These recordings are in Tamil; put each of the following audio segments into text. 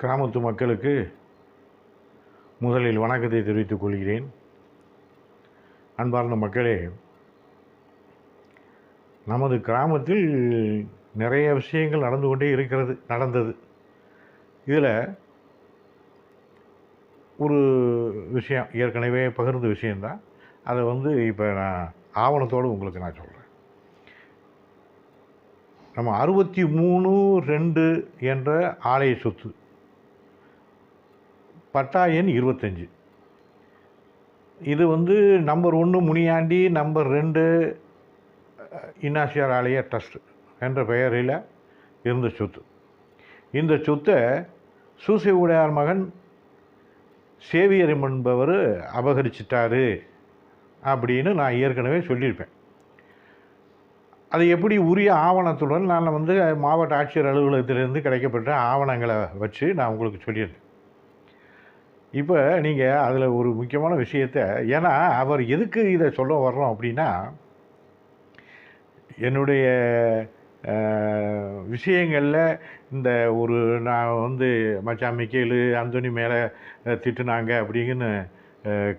கிராமத்து மக்களுக்கு முதலில் வணக்கத்தை தெரிவித்துக் கொள்கிறேன். அன்பார்ந்த மக்களே நமது கிராமத்தில் நிறைய விஷயங்கள் நடந்து கொண்டே இருக்கிறது நடந்தது. இதில் ஒரு விஷயம் ஏற்கனவே பகிர்ந்த விஷயந்தான் அதை வந்து இப்போ நான் ஆவணத்தோடு உங்களுக்கு நான் சொல்கிறேன் நம்ம அறுபத்தி மூணு ரெண்டு என்ற ஆலய சொத்து பட்டா எண் இருபத்தஞ்சி. இது வந்து நம்பர் ஒன்று முனியாண்டி நம்பர் ரெண்டு இன்னாசியார் ஆலய ட்ரஸ்ட் என்ற பெயரில் இருந்த சொத்து. இந்த சொத்தை சூசை உடையார் மகன் சேவியர் என்பவர் அபகரிச்சிட்டாரு அப்படின்னு நான் ஏற்கனவே சொல்லியிருப்பேன். அது எப்படி உரிய ஆவணத்துடன் நான் வந்து மாவட்ட ஆட்சியர் அலுவலகத்திலிருந்து கிடைக்கப்பட்ட ஆவணங்களை வச்சு நான் உங்களுக்கு சொல்லியிருந்தேன் இப்போ நீங்கள் அதில் ஒரு முக்கியமான விஷயத்த ஏன்னா அவர் எதுக்கு இதை சொல்ல வர்றோம் அப்படின்னா என்னுடைய விஷயங்களில் இந்த ஒரு நான் வந்து மச்சான் மிக்கேலு அந்தோனி மேலே திட்டுனாங்க அப்படின்னு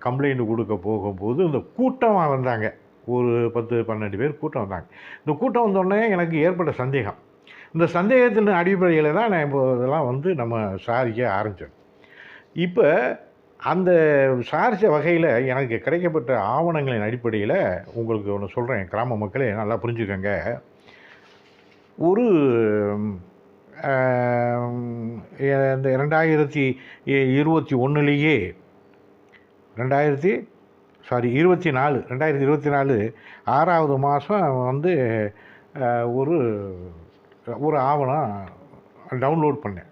கம்ப்ளைண்ட் கொடுக்க போகும்போது இந்த கூட்டம் வந்தாங்க. ஒரு பத்து பன்னெண்டு பேர் கூட்டம் வந்தாங்க. இந்த கூட்டம் வந்தோடனே எனக்கு ஏற்பட்ட சந்தேகம். இந்த சந்தேகத்தின் அடிப்படையில் தான் நான் இப்போ இதெல்லாம் வந்து நம்ம சாரிக்க ஆரம்பித்தோம் இப்போ அந்த சார்ஜ வகையில் எனக்கு கிடைக்கப்பட்ட ஆவணங்களின் அடிப்படையில் உங்களுக்கு ஒன்று சொல்கிறேன் கிராம மக்களே நல்லா புரிஞ்சுக்கோங்க. ஒரு இந்த ரெண்டாயிரத்தி இருபத்தி ஒன்றுலேயே ரெண்டாயிரத்தி சாரி இருபத்தி நாலு ரெண்டாயிரத்தி இருபத்தி நாலு ஆறாவது மாதம் வந்து ஒரு ஒரு ஆவணம் டவுன்லோட் பண்ணேன்.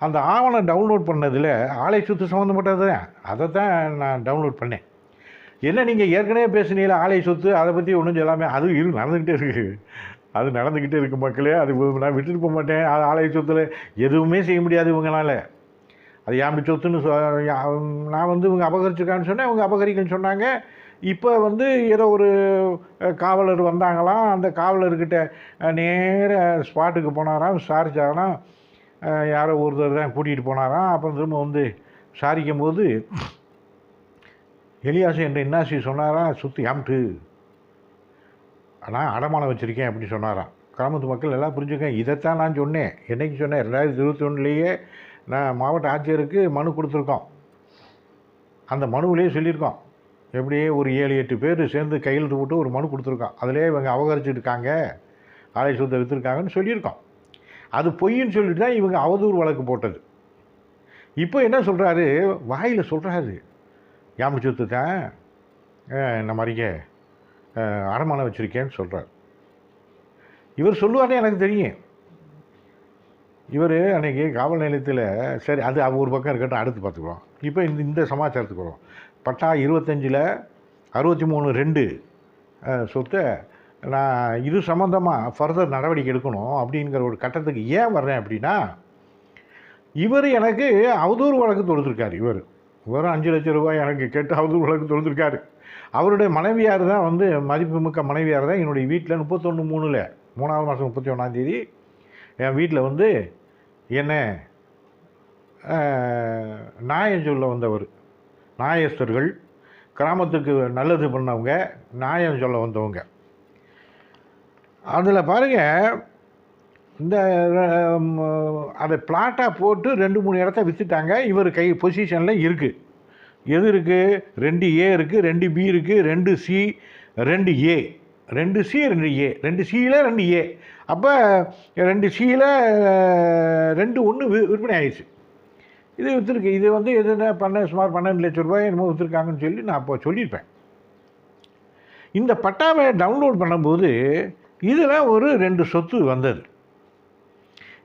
அந்த ஆவணம் டவுன்லோட் பண்ணதில் ஆலை சொத்து சம்மந்தப்பட்டது தான் அதை தான் நான் டவுன்லோட் பண்ணேன். என்ன நீங்கள் ஏற்கனவே பேசுனீங்களா ஆலை சொத்து அதை பற்றி ஒன்றும் சொல்லாமல் அது இரு நடந்துக்கிட்டே இருக்குது அது நடந்துக்கிட்டே இருக்குது மக்களே. அது நான் விட்டுட்டு போக மாட்டேன். அது ஆலை சொத்தில் எதுவுமே செய்ய முடியாது இவங்களால. அது யாம்பி சொத்துன்னு சொ நான் வந்து இவங்க அபகரிச்சிருக்கான்னு சொன்னேன். அவங்க அபகரிக்கன்னு சொன்னாங்க. இப்போ வந்து ஏதோ ஒரு காவலர் வந்தாங்களாம். அந்த காவலர்கிட்ட அஹ், நேர ஸ்பாட்டுக்கு போனாராம். விசாரிச்சாராம். யாரோ ஒருத்தர் தான் கூட்டிகிட்டு போனாராம். அப்புறம் திரும்ப வந்து சாரிக்கும் போது எலியாசு என்ற இன்னாசி சொன்னாராம் சுற்றி அம்ட்டு ஆனால் அடமானம் வச்சுருக்கேன் அப்படி சொன்னாராம். கிராமத்து மக்கள் எல்லாம் புரிஞ்சுக்கேன் இதைத்தான் நான் சொன்னேன். என்னைக்கு சொன்னேன்? ரெண்டாயிரத்தி இருபத்தி ஒன்றுலேயே நான் மாவட்ட ஆட்சியருக்கு மனு கொடுத்துருக்கோம். அந்த மனுவிலேயே சொல்லியிருக்கோம். எப்படியே ஒரு ஏழு எட்டு பேர் சேர்ந்து கையெழுத்து போட்டு ஒரு மனு கொடுத்துருக்கோம். அதிலே இவங்க அவகரிச்சிருக்காங்க. ஆலை சுத்த விற்றுருக்காங்கன்னு சொல்லியிருக்கோம். அது பொய்ன்னு சொல்லிட்டு தான் இவங்க அவதூறு வழக்கு போட்டது. இப்போ என்ன சொல்கிறாரு வாயில் சொல்கிறாரு யாமி சொத்து தான் இந்த மாதிரிங்க அடமானம் வச்சுருக்கேன்னு சொல்கிறார் இவர் சொல்லுவார்னே எனக்கு தெரியும். இவர் அன்றைக்கி காவல் நிலையத்தில் சரி அது அவங்க ஒரு பக்கம் இருக்கட்டும் அடுத்து பார்த்துக்குறோம். இப்போ இந்த இந்த சமாச்சாரத்துக்கு வரும் பட்டா இருபத்தஞ்சில் அறுபத்தி மூணு ரெண்டு சொத்தை நான் இது சம்மந்தமாக ஃபர்தர் நடவடிக்கை எடுக்கணும் அப்படிங்கிற ஒரு கட்டத்துக்கு ஏன் வர்றேன் அப்படின்னா இவர் எனக்கு அவதூறு வழக்கு தொடுத்திருக்காரு இவர். வெறும் அஞ்சு லட்சம் ரூபாய் எனக்கு கேட்டு அவதூறு வழக்கு தொடுத்திருக்காரு. அவருடைய மனைவியார் தான் வந்து மதிப்புமிக்க மனைவியார் தான் என்னுடைய வீட்டில் முப்பத்தொன்று மூணில் மூணாவது மாதம் முப்பத்தி ஒன்றாந்தேதி என் வீட்டில் வந்து என்ன அஹ், சொல்ல வந்தவர் நாயஸ்தர்கள் கிராமத்துக்கு நல்லது பண்ணவங்க நியாயம் சொல்ல வந்தவங்க. அதில் பாருங்கள் இந்த அதை பிளாட்டாக போட்டு ரெண்டு மூணு இடத்த விற்றுட்டாங்க இவர் கை பொசிஷனில் இருக்குது எது இருக்குது ரெண்டு ஏ இருக்குது ரெண்டு பி இருக்குது ரெண்டு சி ரெண்டு ஏ ரெண்டு சி ரெண்டு ஏ ரெண்டு சியில் ரெண்டு ஏ அப்போ ரெண்டு சியில் ரெண்டு ஒன்று வி விற்பனை ஆயிடுச்சு. இது விற்றுருக்கு இது வந்து எதுனா பண்ண சுமார் பன்னெண்டு லட்சம் ரூபாய் என்னமோ விற்றுருக்காங்கன்னு சொல்லி நான் அப்போ சொல்லியிருப்பேன். இந்த பட்டாவை டவுன்லோட் பண்ணும்போது இதில் ஒரு ரெண்டு சொத்து வந்தது.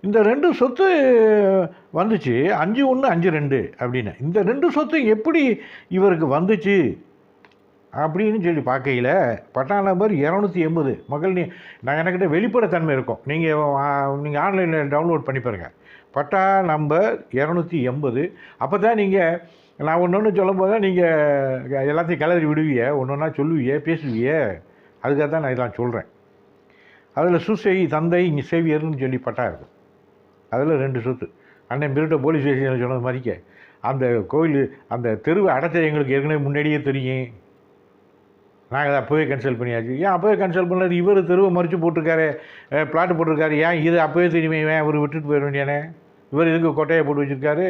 இந்த ரெண்டு சொத்து வந்துச்சு அஞ்சு ஒன்று அஞ்சு ரெண்டு அப்படின்னு. இந்த ரெண்டு சொத்து எப்படி இவருக்கு வந்துச்சு அப்படின்னு சொல்லி பார்க்கையில் பட்டா நம்பர் இரநூத்தி எண்பது. மகள் நீ நான் எனக்கிட்ட வெளிப்படைத்தன்மை இருக்கும். நீங்கள் நீங்கள் ஆன்லைனில் டவுன்லோட் பண்ணி பாருங்க. பட்டா நம்பர் இரநூத்தி எண்பது. அப்போ தான் நீங்கள் நான் ஒன்று ஒன்று சொல்லும் போது தான் நீங்கள் எல்லாத்தையும் கிளறி விடுவிய. ஒன்று ஒன்றா சொல்லுவிய பேசுவிய. அதுக்காக தான் நான் இதெல்லாம் சொல்கிறேன். அதில் சுசை தந்தை இங்கே சேவியர்னு சொல்லி பட்டா இருக்கும். அதில் ரெண்டு சொத்து. அண்ணன் மிருட்ட போலீஸ் ஸ்டேஷனில் சொன்னது மாதிரிக்க அந்த கோயில் அந்த தெருவை அடைச்சது எங்களுக்கு ஏற்கனவே முன்னாடியே தெரியும். நாங்கள் அதை அப்போவே கேன்சல் பண்ணியாச்சு. ஏன் அப்போவே கேன்சல் பண்ணாரு? இவர் தெருவை மறித்து போட்டிருக்காரு. பிளாட்டு போட்டிருக்காரு. ஏன் இது அப்போவே தெரியுமே? ஏன் அவர் விட்டுட்டு போயிட வேண்டியானே இவர் இதுக்கு கொட்டையை போட்டு வச்சுருக்காரு?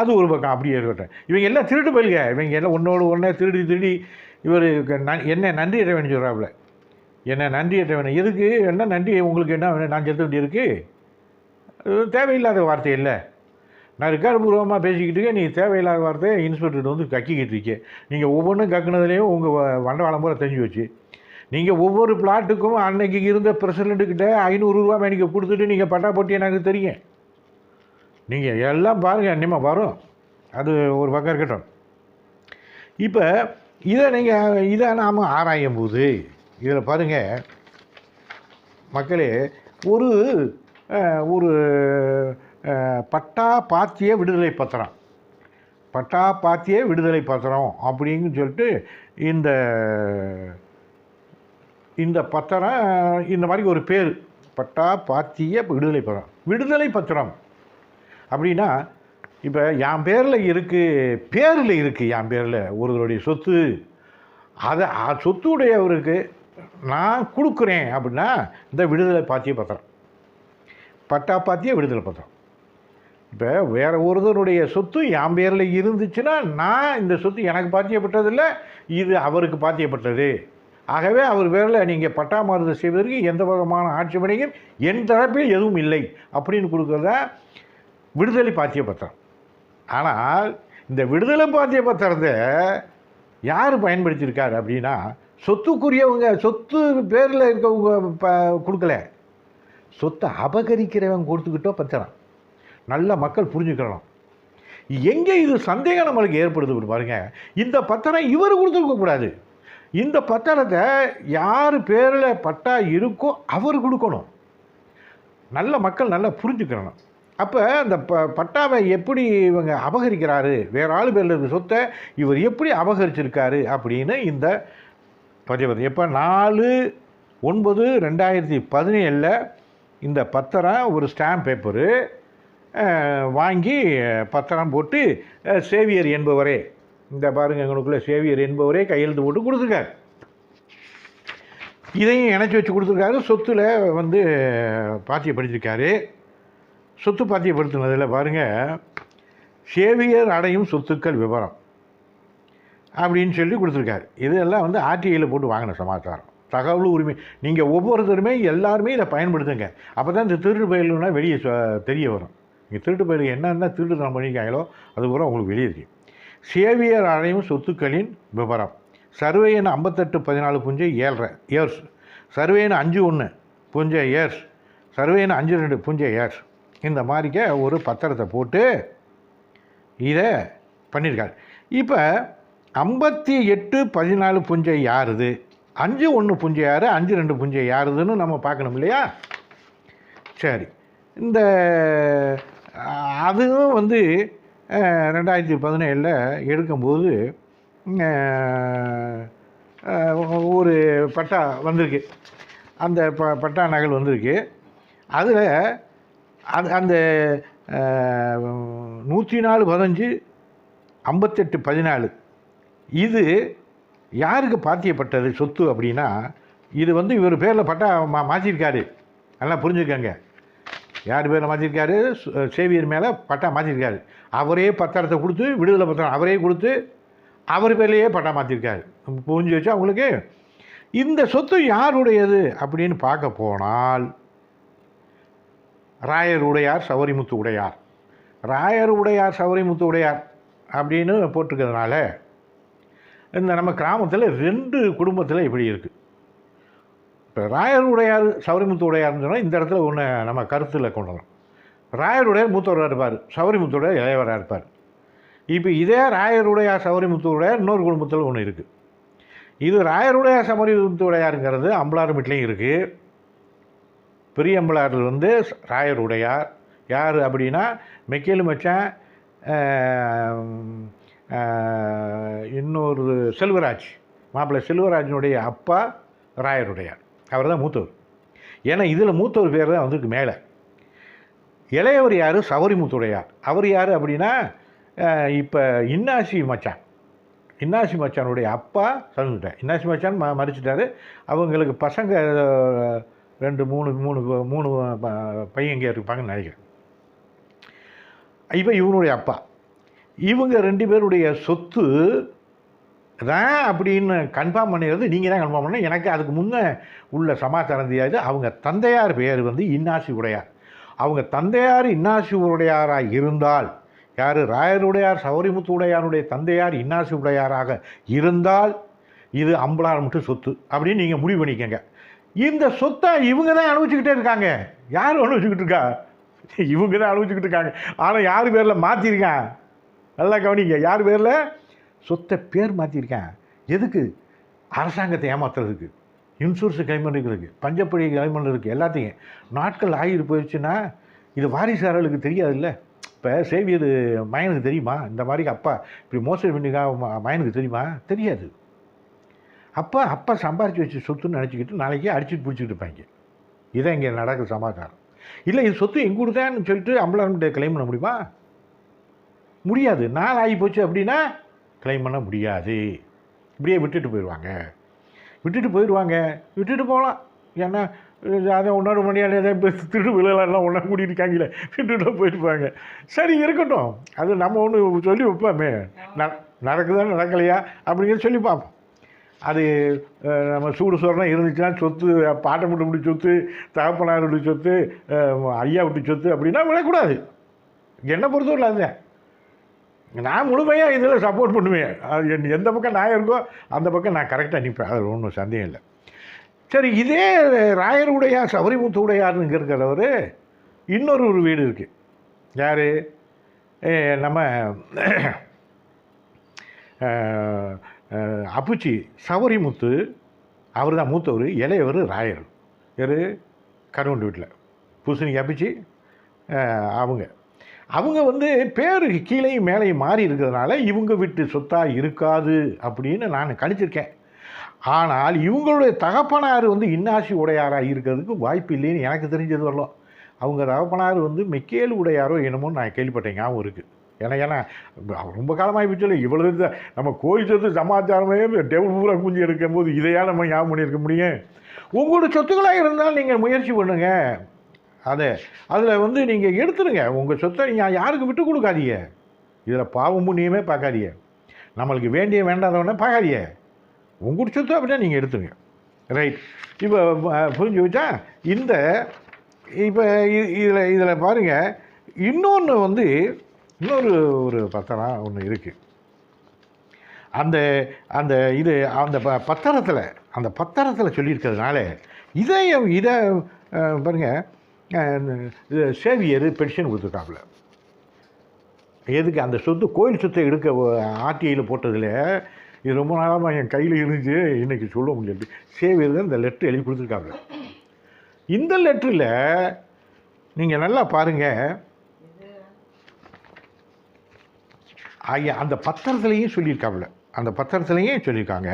அது ஒரு பக்கம். அப்படியே இருக்கட்டும் இவங்க எல்லாம் திருட்டு போயிலுங்க இவங்க எல்லாம் ஒன்றோடு ஒன்றே திருடி திருடி இவர் என்ன நன்றி அட்டவணை சொல்கிறாப்புல என்ன நன்றி வேணும் எதுக்கு? என்ன நன்றி? உங்களுக்கு என்ன வேணும்? நான் செத்த வேண்டியிருக்கு தேவையில்லாத வார்த்தை இல்லை. நான் ரெக்கார்டு பேசிக்கிட்டு இருக்கேன். நீ தேவையில்லாத வார்த்தையை இன்ஸ்பெக்டர் வந்து கக்கிக்கிட்டு இருக்கேன் நீங்கள் ஒவ்வொன்றும் கக்குனதுலேயும் உங்கள் வண்டவாளம் பூரா தெரிஞ்சு வச்சு நீங்கள் ஒவ்வொரு பிளாட்டுக்கும் அன்னைக்கு இருந்த பிரசிடண்ட்டுக்கிட்ட ஐநூறுரூவா மேனிக்கு கொடுத்துட்டு நீங்கள் பட்டா போட்டி எனக்கு தெரியும். நீங்கள் எல்லாம் பாருங்கள் அன்னியமாக வரும். அது ஒரு பக்கம் இருக்கட்டும். இப்போ இதை நீங்கள் இதை நாம் ஆராயும் போது இதில் பாருங்கள் மக்களே ஒரு ஒரு பட்டா பாத்திய விடுதலை பத்திரம். பட்டா பாத்திய விடுதலை பத்திரம் அப்படின்னு சொல்லிட்டு இந்த இந்த பத்திரம் இந்த மாதிரி ஒரு பேர் பட்டா பாத்திய விடுதலை பத்திரம். விடுதலை பத்திரம். அப்படின்னா இப்போ என் பேரில் இருக்குது பேரில் இருக்குது என் பேரில் ஒருவருடைய சொத்து. அதை அ- சொத்துடையவருக்கு நான் கொடுக்குறேன் அப்படின்னா இந்த விடுதலை பாத்திய பத்திரம். பட்டா பாத்திய விடுதலை பத்திரம். இப்போ வேறு ஒருத்தருடைய சொத்து என் பேரில் இருந்துச்சுன்னா நான் இந்த சொத்து எனக்கு பாத்தியப்பட்டதில்லை இது அவருக்கு பாத்தியப்பட்டது. ஆகவே அவர் பேரில் நீங்கள் பட்டா மாறுதல் செய்வதற்கு எந்த விதமான ஆட்சேபனையும் என் தரப்பில் எதுவும் இல்லை அப்படின்னு கொடுக்குறதா விடுதலை பாத்திய பத்திரம் ஆனால் இந்த விடுதலை பாத்திய பத்திரத்தை யார் பயன்படுத்தியிருக்காரு அப்படின்னா சொத்துக்குரியவங்க சொத்து பேரில் இருக்கவங்க ப கொடுக்கல. சொத்தை அபகரிக்கிறவங்க கொடுத்துக்கிட்டோ பத்திரம் நல்ல மக்கள் புரிஞ்சுக்கிறணும் எங்கே இது சந்தேகம் நம்மளுக்கு ஏற்படுது பாருங்கள் இந்த பத்திரம் இவர் கொடுத்துருக்கக்கூடாது இந்த பத்திரத்தை யார் பேரில் பட்டா இருக்கோ அவர் கொடுக்கணும். நல்ல மக்கள் நல்லா புரிஞ்சுக்கிறணும் அப்போ அந்த ப பட்டாவை எப்படி இவங்க அபகரிக்கிறாரு? வேறு ஆள் பேரில் இருக்க சொத்தை இவர் எப்படி அபகரிச்சிருக்காரு? அப்படின்னு இந்த பதிவு எப்போ? நாலு ஒன்பது ரெண்டாயிரத்தி பதினேழில் இந்த பத்திரம் ஒரு ஸ்டாம்ப் பேப்பரு வாங்கி பத்திரம் போட்டு சேவியர் என்பவரே. இந்த பாருங்க எங்களுக்குள்ள சேவியர் என்பவரே கையெழுத்து போட்டு கொடுத்துருக்காரு. இதையும் இணைச்சி வச்சு கொடுத்துருக்காரு. சொத்துல வந்து பாத்தியப்படுத்திருக்காரு. சொத்து பாத்தியப்படுத்தினதில் பாருங்கள் சேவியர் அடையும் சொத்துக்கள் விவரம். அப்படின்னு சொல்லி கொடுத்துருக்காரு. இதெல்லாம் வந்து ஆர்டிஐயில் போட்டு வாங்கின சமாச்சாரம். தகவல் உரிமை. நீங்கள் ஒவ்வொருத்தருமே எல்லாருமே இதை பயன்படுத்துங்க. அப்போ தான் இந்த திருட்டு பயிலுன்னா வெளியே தெரிய வரும். நீங்கள் திருட்டு பயிலுக்கு என்னென்ன திருட்டுத்தனம் பண்ணியிருக்காங்களோ அது பூரா உங்களுக்கு வெளியே தெரியும். சேவியர் அடையும் சொத்துக்களின் விவரம் சர்வேயின் ஐம்பத்தெட்டு பதினாலு புஞ்சை ஏழரை இயர்ஸ் சர்வேயின் அஞ்சு ஒன்று புஞ்சை இயர்ஸ் சர்வேயின் அஞ்சு ரெண்டு புஞ்சை இயர்ஸ் இந்த மாதிரிக்க ஒரு பத்திரத்தை போட்டு இதை பண்ணியிருக்காரு. இப்போ ஐம்பத்தி எட்டு பதினாலு புஞ்சை யாருது? அஞ்சு ஒன்று புஞ்சை யாரு? அஞ்சு ரெண்டு புஞ்சை யாருதுன்னு நம்ம பார்க்கணும் இல்லையா? சரி. இந்த அதுவும் வந்து ரெண்டாயிரத்தி பதினேழில் எடுக்கும்போது ஒரு பட்டா வந்திருக்கு. அந்த ப பட்டா நகல் வந்திருக்கு. அதில் அது அந்த நூற்றி நாலு பதினஞ்சு ஐம்பத்தெட்டு பதினாலு. இது யாருக்கு பாத்தியப்பட்டது சொத்து அப்படின்னா இது வந்து இவர் பேரில் பட்டா மா மாற்றிருக்காரு நல்லா புரிஞ்சுக்கங்க. யார் பேரில் மாற்றிருக்காரு சேவியர் மேலே பட்டா மாற்றிருக்காரு அவரே பத்திரத்தை கொடுத்து விடுதலை பத்திரம் அவரே கொடுத்து அவர் பேர்லேயே பட்டா மாற்றிருக்காரு புரிஞ்சு வச்சு அவங்களுக்கு இந்த சொத்து யாருடையது அப்படின்னு பார்க்க போனால் ராயர் உடையார் சவரிமுத்து உடையார். ராயர் உடையார் சவரிமுத்து உடையார் அப்படின்னு போட்டிருக்கிறதுனால இந்த நம்ம கிராமத்தில் ரெண்டு குடும்பத்தில் இப்படி இருக்குது இப்போ ராயர் உடையார் சௌரிமுத்து உடையார்னு சொன்னால் இந்த இடத்துல ஒன்று நம்ம கருத்தில் கொண்டு ராயருடையார் ராயர் உடையார் மூத்தவராக இருப்பார் சௌரிமுத்துடைய உடையார் இளையவராக இருப்பார். இப்போ இதே ராயருடையார் சௌரிமுத்துடையார் இன்னொரு குடும்பத்தில் ஒன்று இருக்குது இது ராயருடையார் சௌரிமுத்துடையாருங்கிறது உடையாருங்கிறது அம்பலார் வீட்லேயும் இருக்குது பெரிய அம்பலாரில் வந்து ராயருடையார் யார் அப்படின்னா மெக்கேலு மச்சான் இன்னொரு செல்வராஜ் மாப்பிள்ளை செல்வராஜனுடைய அப்பா ராயருடையார். அவர் தான் மூத்தவர். ஏன்னா இதில் மூத்தவர் பேர் தான் வந்திருக்கு மேலே. இளையவர் யார்? சவரிமுத்துடையார் அவர் யார் அப்படின்னா இப்போ இன்னாசி மச்சான். இன்னாசி மச்சானுடைய அப்பா சொல்லிட்டேன் இன்னாசி மச்சான் ம மறிச்சிட்டாரு. அவங்களுக்கு பசங்க ரெண்டு மூணு மூணு மூணு ப- இங்கே இருப்பாங்கன்னு நினைக்கிறேன். இப்போ இவனுடைய அப்பா. இவங்க ரெண்டு பேருடைய சொத்து தான் அப்படின்னு கன்ஃபார்ம் பண்ணிடுறது நீங்கள் தான் கன்ஃபார்ம் பண்ண எனக்கு அதுக்கு முன்னே உள்ள சமாச்சாரம் தெரியாது. அவங்க தந்தையார் பெயர் வந்து இன்னாசி உடையார். அவங்க தந்தையார் இன்னாசி உடையாராக இருந்தால் யார்? ராயருடையார் சௌரிமுத்து உடையாருடைய தந்தையார் இன்னாசி உடையாராக இருந்தால் இது அம்பலார் மட்டும் சொத்து அப்படின்னு நீங்கள் முடிவு பண்ணிக்கங்க. இந்த சொத்தை இவங்க தான் அனுபவிச்சுக்கிட்டே இருக்காங்க. யார் அனுபவிச்சுக்கிட்டு இருக்கா? இவங்க தான் அனுபவிச்சுக்கிட்டு இருக்காங்க. ஆனால் யார் பேரில் மாற்றிருக்கான் நல்லா கவனிங்க. யார் பேரில்? சொத்தை பேர் மாற்றிருக்கேன் எதுக்கு? அரசாங்கத்தை ஏமாத்துறதுக்கு. இன்சூரன்ஸ் கிளைம் பண்ணிக்கிறதுக்கு பஞ்சப்படி கிளைம் இருக்குது எல்லாத்தையும். நாட்கள் ஆகிட்டு போயிடுச்சுன்னா இது வாரிசாரர்களுக்கு தெரியாதுல்ல? இப்போ சேவியர் மயனுக்கு தெரியுமா? இந்த மாதிரி அப்பா இப்படி மோசடி பண்ணிக்கா மயனுக்கு தெரியுமா? தெரியாது. அப்பா அப்பா சம்பாரித்து வச்சு சொத்துன்னு நினச்சிக்கிட்டு நாளைக்கே அடிச்சுட்டு பிடிச்சிட்டு இருப்பாங்க. இதான் இங்கே நடக்கிற சமாச்சாரம். இல்லை இது சொத்து எங்கூடு தான் சொல்லிட்டு அம்பலான்கிட்ட கிளைம் பண்ண முடியுமா? முடியாது. நாள் ஆகி போச்சு அப்படின்னா கிளைம் பண்ண முடியாது. இப்படியே விட்டுட்டு போயிடுவாங்க. விட்டுட்டு போயிடுவாங்க. விட்டுட்டு போகலாம். ஏன்னா அதை ஒன்றரை மணியால் ஏதாவது இப்போ திருடு விழலாம் ஒன்றா கூட்டியிருக்காங்களே விட்டுட்டு போயிருப்பாங்க சரி இருக்கட்டும். அது நம்ம ஒன்று சொல்லி வைப்போமே. ந நடக்குதா நடக்கலையா அப்படிங்கிறத சொல்லி பார்ப்போம். அது நம்ம சூடு சோறுனா இருந்துச்சுன்னா சொத்து பாட்டை மட்டும் விட்டு சொத்து தகப்பனார் விட்டு சொத்து ஐயா விட்டு சொத்து அப்படின்னா விடக்கூடாது. என்னை பொறுத்தவரை அதுதான். நான் முழுமையாக இதில் சப்போர்ட் பண்ணுவேன். அது என் எந்த பக்கம் நான் இருக்கோ அந்த பக்கம் நான் கரெக்டாக நிற்பேன் அது ஒன்றும் சந்தேகம் இல்லை. சரி இதே ராயருடையார் சபரிமுத்து உடையார்னு இருக்கிறவர் இன்னொரு ஒரு வீடு இருக்குது யார்? நம்ம அப்புச்சி சவரிமுத்து அவர் தான் மூத்தவர் இளையவர் ராயர். இவர் கருவண்டு வீட்டில். பூசணிக்கு அப்பிச்சி அவங்க. அவங்க வந்து பேருக்கு கீழேயும் மேலேயும் மாறி இருக்கிறதுனால இவங்க வீட்டு சொத்தாக இருக்காது அப்படின்னு நான் கணிச்சிருக்கேன். ஆனால் இவங்களுடைய தகப்பனார் வந்து இன்னாசி உடையாராக இருக்கிறதுக்கு வாய்ப்பு இல்லைன்னு எனக்கு தெரிஞ்சது வரலாம். அவங்க தகப்பனார் வந்து மெக்கேல் உடையாரோ என்னமோ நான் கேள்விப்பட்டேன் ஞாபகம் இருக்குது ஏன்னா ஏன்னா ரொம்ப காலமாகி போச்சு இவ்வளோ நம்ம கோயில் சொத்து சமாச்சாரமே டெவல் பூரா குஞ்சு எடுக்கும்போது இதையாக நம்ம ஞாபகம் பண்ணியிருக்க முடியும்? உங்களோட சொத்துக்களாக இருந்தால் நீங்கள் முயற்சி பண்ணுங்கள் அதே. அதில் வந்து நீங்கள் எடுத்துருங்க. உங்கள் சொத்தை நீங்கள் யாருக்கு விட்டு கொடுக்காதீங்க. இதில் பாவம் புண்ணியமே பார்க்காதீங்க. நம்மளுக்கு வேண்டிய வேண்டாதவனே பார்க்காதீங்க. உங்கள் சொத்து அப்படின்னா நீங்கள் எடுத்துருங்க. ரைட் இப்போ புரிஞ்சு வச்சா இந்த இப்போ இதில் இதில் பாருங்கள் இன்னொன்று வந்து இன்னொரு ஒரு பத்திரம் ஒன்று இருக்குது அந்த அந்த இது அந்த ப பத்திரத்தில் அந்த பத்திரத்தில் சொல்லியிருக்கிறதுனால இதை இதை பாருங்கள் சேவியர் பென்ஷன் கொடுத்துருக்காப்புல. எதுக்கு அந்த சொத்து கோயில் சொத்தை எடுக்க ஆர்டிஐயில் போட்டதில் இது ரொம்ப நாளாக என் கையில் இருந்துச்சு இன்றைக்கி சொல்ல முடியாது சேவியர் தான் இந்த லெட்டர் எழுதி கொடுத்துருக்காப்புல. இந்த லெட்டரில் நீங்கள் நல்லா பாருங்கள் ஐயா அந்த பத்திரத்துலேயும் சொல்லியிருக்காப்புல. அந்த பத்திரத்துலேயும் சொல்லியிருக்காங்க.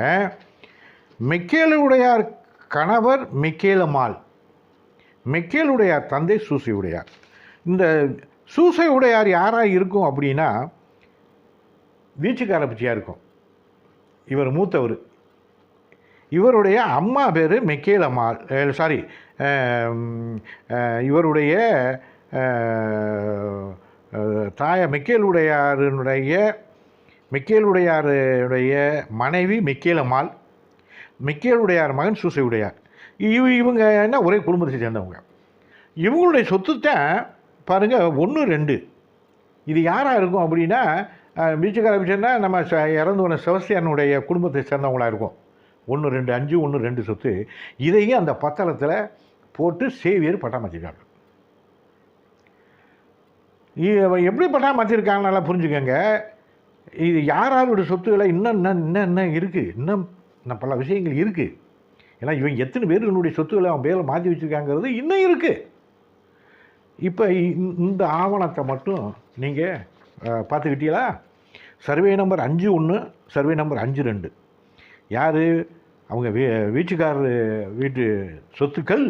மெக்கேலுடையார் கணவர் மெக்கேலமால் மெக்கேலுடையார் தந்தை சூசை உடையார் இந்த சூசை உடையார் யாராக இருக்கும் அப்படின்னா வீச்சுக்கார பிச்சியாக இருக்கும். இவர் மூத்தவர். இவருடைய அம்மா பேர் மெக்கேலம்மாள் சாரி இவருடைய அஹ், அஹ், தாய மெக்கேலுடையாருடைய மெக்கேலுடையாருடைய மனைவி மெக்கேலம்மாள் மெக்கேலுடையார் மகன் சூசை உடையார் இவ இவங்க என்ன ஒரே குடும்பத்தை சேர்ந்தவங்க. இவங்களுடைய சொத்து தான் பாருங்கள் ஒன்று ரெண்டு. இது யாராக இருக்கும் அப்படின்னா பீச்சுக்கார அபிஷன்னா நம்ம ச இறந்து போன சிவஸ்தியானுடைய குடும்பத்தை சேர்ந்தவங்களாக இருக்கும். ஒன்று ரெண்டு அஞ்சு ஒன்று ரெண்டு சொத்து. இதையும் அந்த பத்தளத்தில் போட்டு சேவியர் பட்டம் மாற்றிருக்காங்க எப்படி பட்டா மாற்றிருக்காங்க நல்லா புரிஞ்சுக்கோங்க. இது யார் யாரோட சொத்துக்களை இன்னும் இன்னும் இன்னும் இன்னும் இருக்குது இன்னும் இன்னும் பல விஷயங்கள் இருக்குது ஏன்னா இவன் எத்தனை பேர் என்னுடைய சொத்துக்களை அவன் பேரில் மாற்றி வச்சுருக்காங்கிறது இன்னும் இருக்குது இப்போ இந்த ஆவணத்தை மட்டும் நீங்கள் பார்த்துக்கிட்டீங்களா? சர்வே நம்பர் அஞ்சு ஒன்று சர்வே நம்பர் அஞ்சு ரெண்டு. யார்? அவங்க வீ வீச்சுக்காரர் வீட்டு சொத்துக்கள்.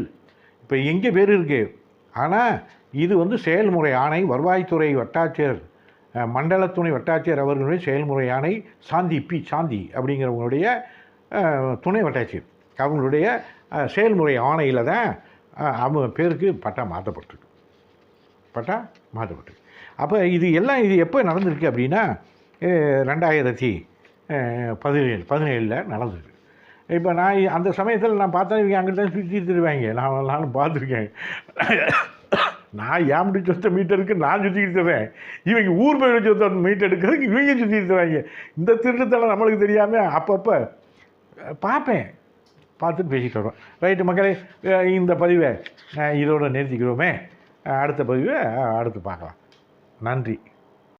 இப்போ எங்கே பேர் இருக்குது ஆனால் இது வந்து செயல்முறை ஆணை வருவாய்த்துறை வட்டாட்சியர் மண்டல துணை வட்டாட்சியர் அவர்களுடைய செயல்முறை ஆணை சாந்தி பி சாந்தி அப்படிங்கிறவங்களுடைய துணை வட்டாட்சியர். அவங்களுடைய செயல்முறை ஆணையில் தான் அவங்க பேருக்கு பட்டா மாற்றப்பட்டிருக்கு. பட்டா மாற்றப்பட்டிருக்கு. அப்போ இது எல்லாம் இது எப்போ நடந்திருக்கு அப்படின்னா ரெண்டாயிரத்தி பதினேழு பதினேழில் நடந்திருக்கு. இப்போ நான் அந்த சமயத்தில் நான் பார்த்தா இவங்க அங்கே தான் சுற்றி தருவாங்க நான் நானும் பார்த்துருக்கேன். நான் ஏன் முடி சொத்த மீட்டருக்கு நான் சுற்றிக்கிட்டு தரேன் இவங்க ஊர் போய் சொத்த மீட் எடுக்கிறதுக்கு இவங்க சுற்றிக்கிட்டு தராங்க இந்த திருட்டுத்தலை நம்மளுக்கு தெரியாமல் அப்பப்போ பார்ப்பேன். பார்த்துட்டு பேசிகிட்டு வரோம். ரைட்டு மக்களே இந்த பதிவை இதோடு இதோட நிறுத்திக்கிறோமே. அடுத்த பதிவை அடுத்து பார்க்கலாம். நன்றி.